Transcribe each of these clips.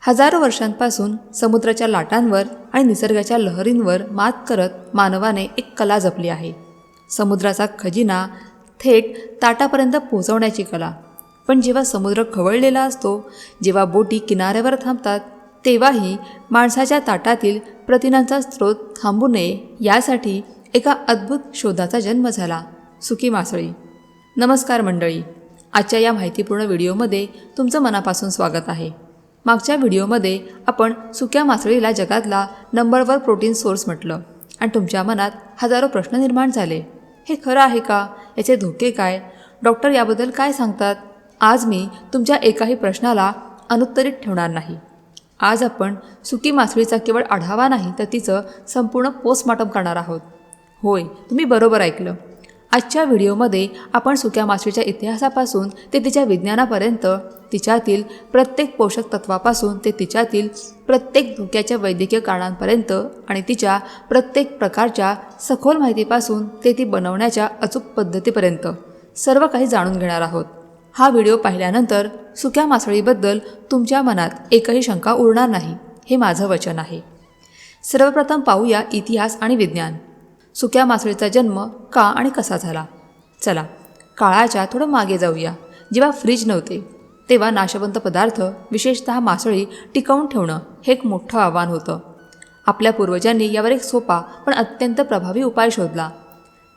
हजारो वर्षांपासून समुद्राच्या लाटांवर आणि निसर्गाच्या लहरींवर मात करत मानवाने एक कला जपली आहे. समुद्राचा खजिना थेट ताटापर्यंत पोहोचवण्याची कला. पण जेव्हा समुद्र खवळलेला असतो जेव्हा बोटी किनाऱ्यावर थांबतात तेव्हाही माणसाच्या ताटातील प्रथिनांचा स्रोत थांबू नये यासाठी एका अद्भुत शोधाचा जन्म झाला. सुकी मासळी. नमस्कार मंडळी. आजच्या या माहितीपूर्ण व्हिडिओमध्ये तुमचं मनापासून स्वागत आहे. मागच्या व्हिडिओमध्ये आपण सुक्या मासळीला जगातला नंबर वन प्रोटीन सोर्स म्हटलं. आणि तुमच्या मनात हजारो प्रश्न निर्माण झाले. हे खरं आहे का? याचे धोके काय? डॉक्टर याबद्दल काय सांगतात? आज मी तुमच्या एकाही प्रश्नाला अनुत्तरित ठेवणार नाही. आज आपण सुकी मासळीचा केवळ आढावा नाही तर तिचं संपूर्ण पोस्टमॉर्टम करणार आहोत. होय तुम्ही बरोबर ऐकलं. आजच्या व्हिडिओमध्ये आपण सुक्या मासळीच्या इतिहासापासून ते तिच्या विज्ञानापर्यंत तिच्यातील प्रत्येक पोषक तत्वापासून ते तिच्यातील प्रत्येक धोक्याच्या वैद्यकीय कारणांपर्यंत आणि तिच्या प्रत्येक प्रकारच्या सखोल माहितीपासून ते ती बनवण्याच्या अचूक पद्धतीपर्यंत सर्व काही जाणून घेणार आहोत. हा व्हिडिओ पाहिल्यानंतर सुक्या मासळीबद्दल तुमच्या मनात एकही शंका उरणार नाही हे माझं वचन आहे. सर्वप्रथम पाहूया इतिहास आणि विज्ञान. सुक्या मासळीचा जन्म का आणि कसा झाला? चला काळाच्या थोडं मागे जाऊया. जेव्हा फ्रीज नव्हते तेव्हा नाशवंत पदार्थ विशेषतः मासळी टिकवून ठेवणं हे एक मोठं आव्हान होतं. आपल्या पूर्वजांनी यावर एक सोपा पण अत्यंत प्रभावी उपाय शोधला.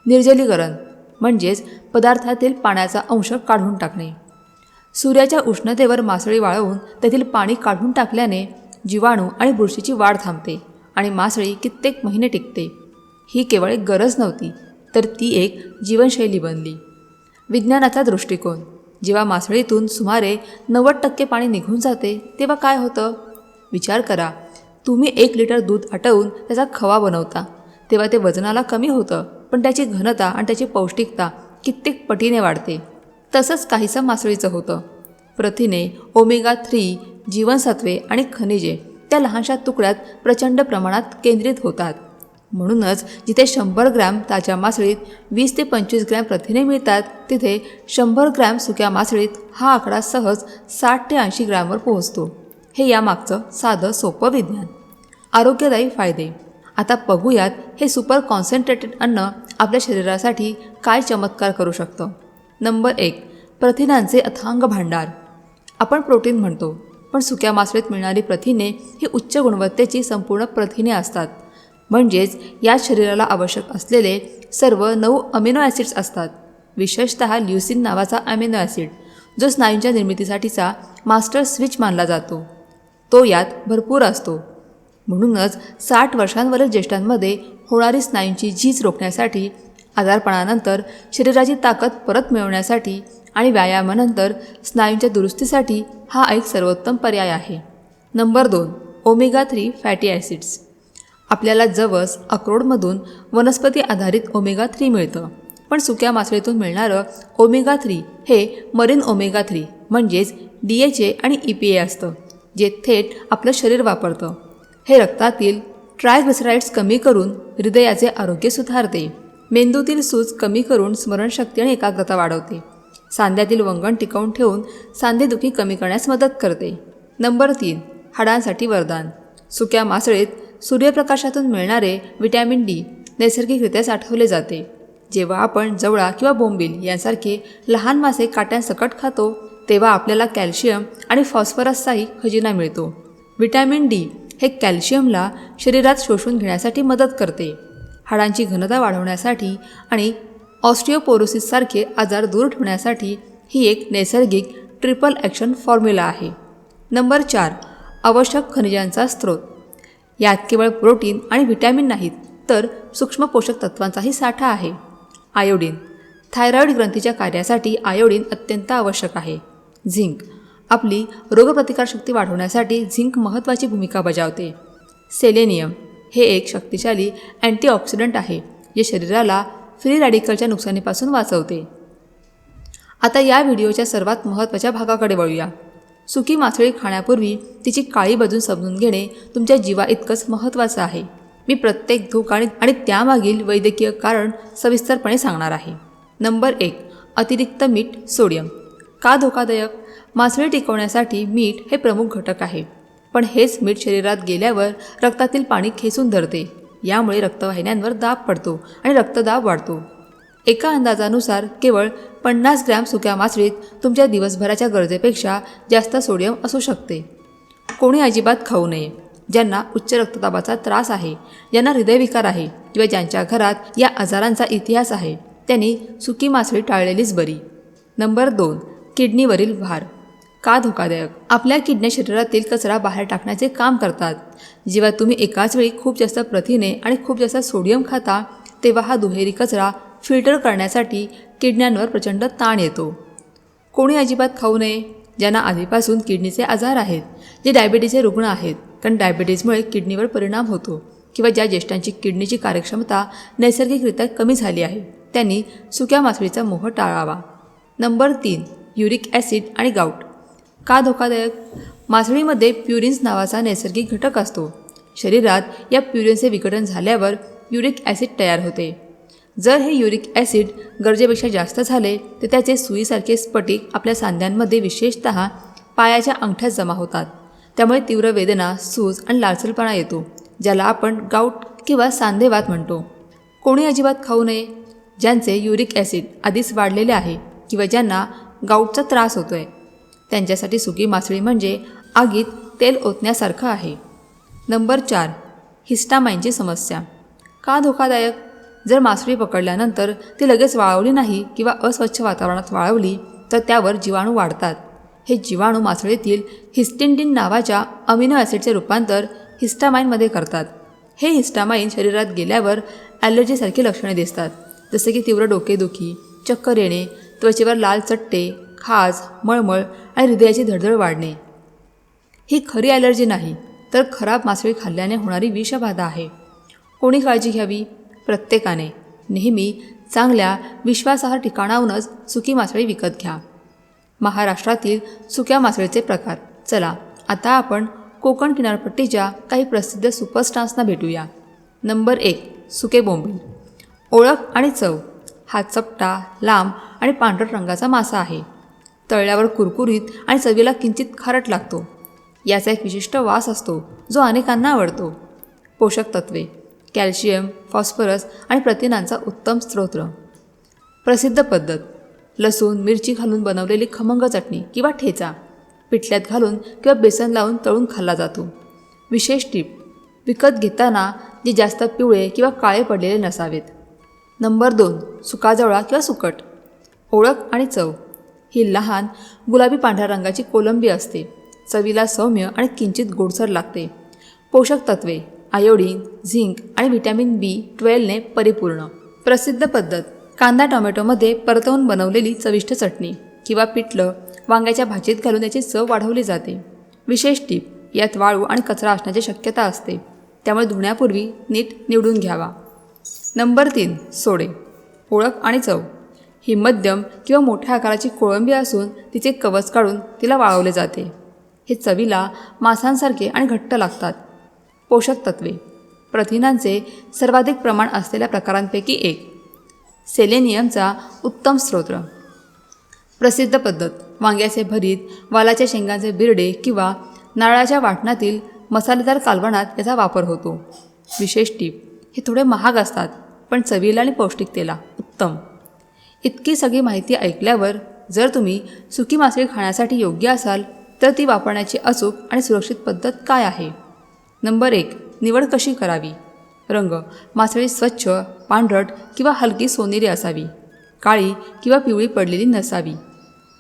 निर्जलीकरण म्हणजेच पदार्थातील पाण्याचा अंश काढून टाकणे. सूर्याच्या उष्णतेवर मासळी वाळवून त्यातील पाणी काढून टाकल्याने जीवाणू आणि बुरशीची वाढ थांबते आणि मासळी कित्येक महिने टिकते. ही केवळ एक गरज नव्हती तर ती एक जीवनशैली बनली. विज्ञानाचा दृष्टिकोन. जेव्हा मासळीतून सुमारे नव्वद टक्के पाणी निघून जाते तेव्हा काय होतं? विचार करा. तुम्ही एक लिटर दूध आटवून त्याचा खवा बनवता. तेव्हा ते वजनाला कमी होतं पण त्याची घनता आणि त्याची पौष्टिकता कित्येक पटीने वाढते. तसंच काहीसं मासळीचं होतं. प्रथिने ओमेगा थ्री जीवनसत्वे आणि खनिजे त्या लहानशा तुकड्यात प्रचंड प्रमाणात केंद्रित होतात. म्हणूनच जिथे शंभर ग्रॅम ताज्या मासळीत वीस ते पंचवीस ग्रॅम प्रथिने मिळतात तिथे शंभर ग्रॅम सुक्या मासळीत हा आकडा सहज साठ ते ऐंशी ग्रॅमवर पोहोचतो. हे यामागचं साधं सोपं विज्ञान. आरोग्यदायी फायदे. आता बघूयात हे सुपर कॉन्सन्ट्रेटेड अन्न आपल्या शरीरासाठी काय चमत्कार करू शकतं. नंबर एक प्रथिनांचे अथांग भांडार. आपण प्रोटीन म्हणतो पण सुक्या मासळीत मिळणारी प्रथिने ही उच्च गुणवत्तेची संपूर्ण प्रथिने असतात. म्हणजेच या शरीराला आवश्यक असलेले सर्व नऊ अमिनो ॲसिड्स असतात. विशेषतः ल्युसिन नावाचा अमिनो ॲसिड जो स्नायूंच्या निर्मितीसाठीचा मास्टर स्विच मानला जातो. तो यात भरपूर असतो. म्हणूनच साठ वर्षांवरील ज्येष्ठांमध्ये होणारी स्नायूंची झीज रोखण्यासाठी आजारपणानंतर शरीराची ताकद परत मिळवण्यासाठी आणि व्यायामानंतर स्नायूंच्या दुरुस्तीसाठी हा एक सर्वोत्तम पर्याय आहे. नंबर दोन ओमेगा थ्री फॅटी ॲसिड्स. आपल्याला जवस अक्रोडमधून वनस्पती आधारित ओमेगा थ्री मिळतं. पण सुक्या मासळीतून मिळणारं ओमेगा थ्री हे मरीन ओमेगा थ्री म्हणजेच डी एच ए आणि ई पी ए असतं जे थेट आपलं शरीर वापरतं. हे रक्तातील ट्रायग्लिसराईड्स कमी करून हृदयाचे आरोग्य सुधारते. मेंदूतील सूज कमी करून स्मरणशक्ती आणि एकाग्रता वाढवते. सांध्यातील वंगण टिकवून ठेवून सांधेदुखी कमी करण्यास मदत करते. नंबर तीन हाडांसाठी वरदान. सुक्या मासळीत सूर्यप्रकाशातून मिळणारे विटॅमिन डी नैसर्गिकरित्या साठवले जाते. जेव्हा आपण जवळा किंवा बोंबील यांसारखे लहान मासे काट्यांसकट खातो तेव्हा आपल्याला कॅल्शियम आणि फॉस्फरसचाही खजिना मिळतो. विटॅमिन डी हे कॅल्शियमला शरीरात शोषून घेण्यासाठी मदत करते. हाडांची घनता वाढवण्यासाठी आणि ऑस्टिओपोरोसिससारखे आजार दूर ठेवण्यासाठी ही एक नैसर्गिक ट्रिपल ॲक्शन फॉर्म्युला आहे. नंबर चार आवश्यक खनिजांचा स्रोत. यात केवळ प्रोटीन आणि व्हिटॅमिन नाहीत तर सूक्ष्म पोषक तत्वांचाही साठा आहे. आयोडीन. थायरॉईड ग्रंथीच्या कार्यासाठी आयोडीन अत्यंत आवश्यक आहे. झिंक. आपली रोगप्रतिकारशक्ती वाढवण्यासाठी झिंक महत्त्वाची भूमिका बजावते. सेलेनियम. हे एक शक्तिशाली अँटीऑक्सिडंट आहे जे शरीराला फ्री रॅडिकलच्या नुकसानीपासून वाचवते. आता या व्हिडिओच्या सर्वात महत्त्वाच्या भागाकडे वळूया. सुकी मासळी खाण्यापूर्वी तिची काळी बाजू समजून घेणे तुमच्या जीवा इतकंच महत्त्वाचं आहे. मी प्रत्येक धोका आणि आणि त्यामागील वैद्यकीय कारण सविस्तरपणे सांगणार आहे. नंबर एक अतिरिक्त मीठ सोडियम. का धोकादायक? मासळी टिकवण्यासाठी मीठ हे प्रमुख घटक आहे. पण हेच मीठ शरीरात गेल्यावर रक्तातील पाणी खेचून धरते. यामुळे रक्तवाहिन्यांवर दाब पडतो आणि रक्तदाब वाढतो. एका अंदाजानुसार केवळ पन्नास ग्रॅम सुक्या मासळीत तुमच्या दिवसभराच्या गरजेपेक्षा जास्त सोडियम असू शकते. कोणी अजिबात खाऊ नये. ज्यांना उच्च रक्तदाबाचा त्रास आहे ज्यांना हृदयविकार आहे किंवा ज्यांच्या घरात या आजारांचा इतिहास आहे त्यांनी सुकी मासळी टाळलेलीच बरी. नंबर दोन किडनीवरील भार. का धोकादायक? आपल्या किडन्या शरीरातील कचरा बाहेर टाकण्याचे काम करतात. जेव्हा तुम्ही एकाच वेळी खूप जास्त प्रथिने आणि खूप जास्त सोडियम खाता तेव्हा हा दुहेरी कचरा फिल्टर करण्यासाठी किडण्यांवर प्रचंड ताण येतो. कोणी अजिबात खाऊ नये ज्यांना आधीपासून किडनीचे आजार आहेत जे डायबिटीजचे रुग्ण आहेत. कारण डायबिटीजमुळे किडनीवर परिणाम होतो किंवा ज्या ज्येष्ठांची किडनीची कार्यक्षमता नैसर्गिकरित्या कमी झाली आहे त्यांनी सुक्या मासळीचा मोह टाळावा. नंबर तीन युरिक ॲसिड आणि गाऊट. का धोकादायक? मासळीमध्ये प्युरिन्स नावाचा नैसर्गिक घटक असतो. शरीरात या प्युरिन्सचे विघटन झाल्यावर युरिक ॲसिड तयार होते. जर हे युरिक ॲसिड गरजेपेक्षा जास्त झाले तर त्याचे सुईसारखे स्फटिक आपल्या सांध्यांमध्ये विशेषत पायाच्या अंगठ्यात जमा होतात. त्यामुळे तीव्र वेदना सूज आणि लालसलपणा येतो ज्याला आपण गाऊट किंवा सांधेवात म्हणतो. कोणी अजिबात खाऊ नये ज्यांचे युरिक ॲसिड आधीच वाढलेले आहे किंवा ज्यांना गाऊटचा त्रास होतो आहे त्यांच्यासाठी सुकी मासळी म्हणजे आगीत तेल ओतण्यासारखं आहे. नंबर चार हिस्टामाइनची समस्या. का धोकादायक? जर मासळी पकडल्यानंतर ती लगेच वाळवली नाही किंवा अस्वच्छ वातावरणात वाळवली तर त्यावर जीवाणू वाढतात. हे जीवाणू मासळीतील हिस्टिंडिन नावाच्या अमिनो ॲसिडचे रूपांतर हिस्टामाईनमध्ये करतात. हे हिस्टामाईन शरीरात गेल्यावर ॲलर्जीसारखी लक्षणे दिसतात जसे की तीव्र डोकेदुखी चक्कर येणे त्वचेवर लाल चट्टे खाज मळमळ आणि हृदयाची धडधड वाढणे. ही खरी ॲलर्जी नाही तर खराब मासळी खाल्ल्याने होणारी विषबाधा आहे. कोणी काळजी घ्यावी? प्रत्येकाने नेहमी चांगल्या विश्वासार्ह ठिकाणाहूनच सुकी मासळी विकत घ्या. महाराष्ट्रातील सुक्या मासळीचे प्रकार. चला आता आपण कोकण किनारपट्टीच्या काही प्रसिद्ध सुपरस्टार्सना भेटूया. नंबर एक सुके बोंबील. ओळख आणि चव. हा चपटा लांब आणि पांढरट रंगाचा मासा आहे. तळल्यावर कुरकुरीत आणि चवीला किंचित खारट लागतो. याचा एक विशिष्ट वास असतो जो अनेकांना आवडतो. पोषक तत्वे. कॅल्शियम फॉस्फरस आणि प्रथिनांचा उत्तम स्रोत. प्रसिद्ध पद्धत लसूण मिरची घालून बनवलेली खमंग चटणी किंवा ठेचा. पिठल्यात घालून किंवा बेसन लावून तळून खाल्ला जातो. विशेष टीप विकत घेताना जे जास्त पिवळे किंवा काळे पडलेले नसावेत. नंबर दोन सुकाजवळा किंवा सुकट. ओळख आणि चव. ही लहान गुलाबी पांढऱ्या रंगाची कोलंबी असते. चवीला सौम्य आणि किंचित गोडसर लागते. पोषक तत्वे आयोडीन झिंक आणि व्हिटॅमिन बी ट्वेल्वने परिपूर्ण. प्रसिद्ध पद्धत कांदा टोमॅटोमध्ये परतवून बनवलेली चविष्ट चटणी किंवा पिठलं वांग्याच्या भाजीत घालून याची चव वाढवली जाते. विशेष टीप यात वाळू आणि कचरा असण्याची शक्यता असते. त्यामुळे धुण्यापूर्वी नीट निवडून घ्यावा. नंबर तीन सोडे. ओळख आणि चव. ही मध्यम किंवा मोठ्या आकाराची कोळंबी असून तिचे कवच काढून तिला वाळवले जाते. हे चवीला मांसांसारखे आणि घट्ट लागतात. पोषक तत्वे. प्रथिनांचे सर्वाधिक प्रमाण असलेल्या प्रकारांपैकी एक. सेलेनियमचा उत्तम स्रोत. प्रसिद्ध पद्धत. वांग्याचे भरीत वालाच्या शेंगांचे बिरडे किंवा नारळाच्या वाटणातील मसालेदार कालवणात याचा वापर होतो. विशेष टीप हे थोडे महाग असतात पण चवीला आणि पौष्टिकतेला उत्तम. इतकी सगळी माहिती ऐकल्यावर जर तुम्ही सुकी मासळी खाण्यासाठी योग्य असाल तर ती वापरण्याची अचूक आणि सुरक्षित पद्धत काय आहे? नंबर एक निवड कशी करावी? रंग मासळी स्वच्छ पांढरट किंवा हलकी सोनेरी असावी. काळी किंवा पिवळी पडलेली नसावी.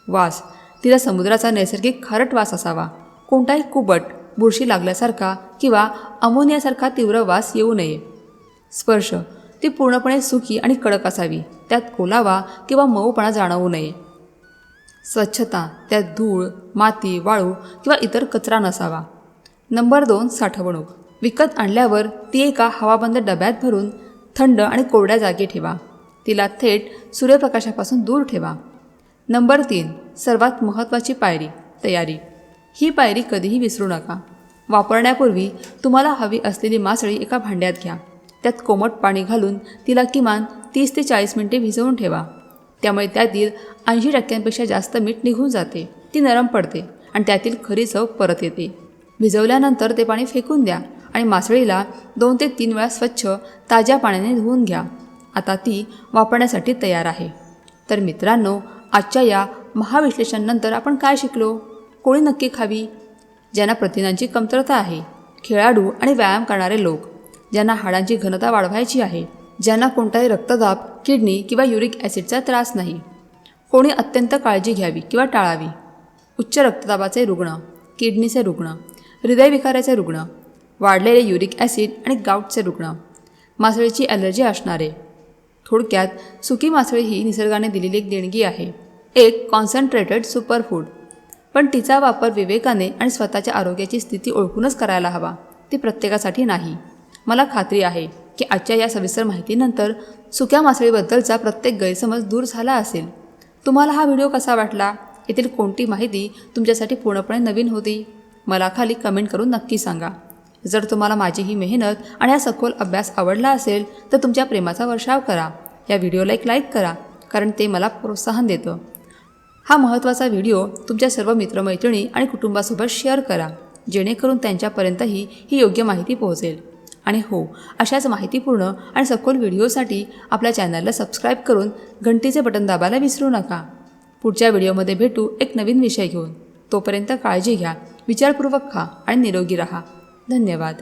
वास तिला समुद्राचा नैसर्गिक खारट वास असावा. कोणताही कुबट बुरशी लागल्यासारखा किंवा अमोनियासारखा तीव्र वास येऊ नये. स्पर्श ती पूर्णपणे सुखी आणि कडक असावी. त्यात ओलावा किंवा मऊपणा जाणवू नये. स्वच्छता त्यात धूळ माती वाळू किंवा इतर कचरा नसावा. नंबर दोन साठवणूक. विकत आणल्यावर ती एका हवाबंद डब्यात भरून थंड आणि कोरड्या जागी ठेवा. तिला थेट सूर्यप्रकाशापासून दूर ठेवा. नंबर तीन सर्वात महत्त्वाची पायरी तयारी. ही पायरी कधीही विसरू नका. वापरण्यापूर्वी तुम्हाला हवी असलेली मासळी एका भांड्यात घ्या. त्यात कोमट पाणी घालून तिला किमान तीस ते चाळीस मिनिटे भिजवून ठेवा. त्यामुळे त्यातील ऐंशी टक्क्यांपेक्षा जास्त मीठ निघून जाते. ती नरम पडते आणि त्यातील खरी चव परत येते. भिजवल्यानंतर ते पाणी फेकून द्या आणि मासळीला दोन ते तीन वेळा स्वच्छ ताज्या पाण्याने धुवून घ्या. आता ती वापरण्यासाठी तयार आहे. तर मित्रांनो आजच्या या महाविश्लेषणानंतर आपण काय शिकलो? कोळी नक्की खावी? ज्यांना प्रथिनांची कमतरता आहे खेळाडू आणि व्यायाम करणारे लोक ज्यांना हाडांची घनता वाढवायची आहे ज्यांना कोणताही रक्तदाब किडनी किंवा युरिक ॲसिडचा त्रास नाही. कोणी अत्यंत काळजी घ्यावी किंवा टाळावी? उच्च रक्तदाबाचे रुग्ण किडनीचे रुग्ण हृदयविकाराचे रुग्ण वाढलेले युरिक ॲसिड आणि गाऊटचे रुग्ण मासळीची ॲलर्जी असणारे. थोडक्यात सुकी मासळी ही निसर्गाने दिलेली एक देणगी आहे. एक कॉन्सन्ट्रेटेड सुपरफूड पण तिचा वापर विवेकाने आणि स्वतःच्या आरोग्याची स्थिती ओळखूनच करायला हवा. ती प्रत्येकासाठी नाही. मला खात्री आहे की आजच्या या सविस्तर माहितीनंतर सुक्या मासळीबद्दलचा प्रत्येक गैरसमज दूर झाला असेल. तुम्हाला हा व्हिडिओ कसा वाटला? येथील कोणती माहिती तुमच्यासाठी पूर्णपणे नवीन होती? मला खाली कमेंट करून नक्की सांगा. जर तुम्हाला माझी ही मेहनत आणि हा सखोल अभ्यास आवडला असेल तर तुमच्या प्रेमाचा वर्षाव करा. या व्हिडिओला एक लाईक करा कारण ते मला प्रोत्साहन देतं. हा महत्त्वाचा व्हिडिओ तुमच्या सर्व मित्रमैत्रिणी आणि कुटुंबासोबत शेअर करा जेणेकरून त्यांच्यापर्यंतही ही योग्य माहिती पोहोचेल. आणि हो अशाच माहितीपूर्ण आणि सखोल व्हिडिओसाठी आपल्या चॅनलला सबस्क्राईब करून घंटीचे बटन दाबायला विसरू नका. पुढच्या व्हिडिओमध्ये भेटू एक नवीन विषय घेऊन. तोपर्यंत काळजी घ्या. विचारपूर्वक खा आणि निरोगी राहा. धन्यवाद.